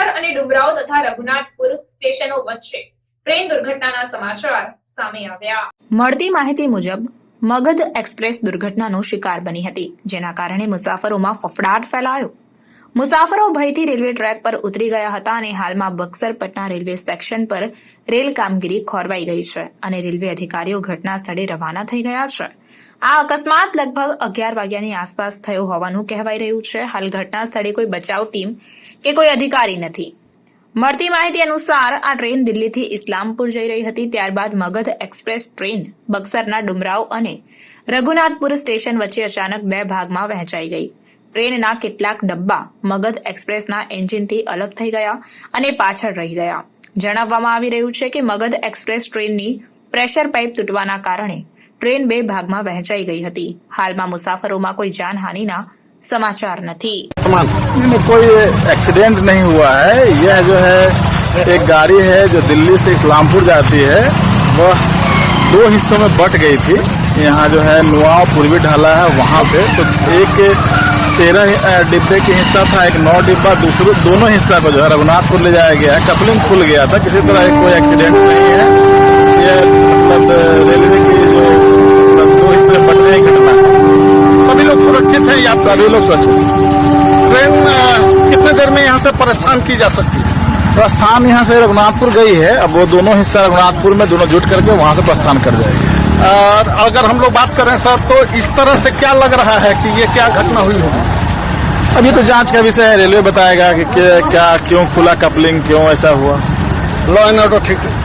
બક્સર અને ડુમરાવ તથા રઘુનાથપુર સ્ટેશનો વચ્ચે ટ્રેન દુર્ઘટનાના સમાચાર સામે આવ્યા. મળતી માહિતી મુજબ, મગધ એક્સપ્રેસ દુર્ઘટનાનો શિકાર બની હતી, જેના કારણે મુસાફરોમાં ફફડાટ ફેલાયો. મુસાફરો ભયથી રેલવે ટ્રેક પર ઉતરી ગયા હતા અને હાલમાં બક્સર પટના રેલવે સેક્શન પર રેલ કામગીરી ખોરવાઈ ગઈ છે અને રેલવે અધિકારીઓ ઘટના સ્થળે રવાના થઈ ગયા છે. આ અકસ્માત લગભગ અગિયાર વાગ્યાની આસપાસ થયો હોવાનું કહેવાઈ રહ્યું છે. હાલ ઘટના સ્થળે કોઈ બચાવ ટીમ કે કોઈ અધિકારી નથી. મળતી માહિતી અનુસાર આ ટ્રેન દિલ્હીથી ઇસ્લામપુર જઈ રહી હતી. ત્યારબાદ મગધ એક્સપ્રેસ ટ્રેન બક્સરના ડુમરાવ અને રઘુનાથપુર સ્ટેશન વચ્ચે અચાનક બે ભાગમાં વહેંચાઈ ગઈ. ટ્રેનના કેટલાક ડબ્બા મગધ એક્સપ્રેસના એન્જિનથી અલગ થઈ ગયા અને પાછળ રહી ગયા જણાવવામાં આવી રહ્યું છે કે મગધ એક્સપ્રેસ ટ્રેનની પ્રેશર પાઇપ તૂટવાના કારણે ટ્રેન બે ભાગમાં વહેંચાઈ ગઈ હતી હાલમાં મુસાફરોમાં કોઈ જાનહાનિના સમાચાર નથી नहीं नहीं, कोई एक्सीडेंट नहीं हुआ है यह जो है एक गाड़ी है जो दिल्ली से इस्लामपुर जाती है वह दो हिस्सों में बट गई थी यहाँ जो है नुआव पूर्वी ढाला है वहाँ पे तो एक तेरह डिब्बे के हिस्सा था एक नौ डिब्बा दूसरे दोनों हिस्सा को जो है रघुनाथपुर ले जाया गया है। कपलिंग खुल गया था किसी तरह कोई एक्सीडेंट नहीं है। यह मतलब रेलवे की जो मतलब दो हिस्से में बटने की घटना। सभी लोग सुरक्षित हैं या सभी लोग सुरक्षित हैं। ट्रेन कितने देर में यहाँ से प्रस्थान की जा सकती है? प्रस्थान यहाँ से रघुनाथपुर गई है अब वो दोनों हिस्सा रघुनाथपुर में दोनों जुट करके वहाँ से प्रस्थान कर जाएगी। अगर हम लोग बात करें सर तो इस तरह से क्या लग रहा है कि ये क्या घटना हुई है? अभी तो जाँच का विषय है रेलवे बताएगा कि क्या क्या क्यों खुला कपलिंग क्यों ऐसा हुआ? लॉ एंड ऑर्डर ठीक है।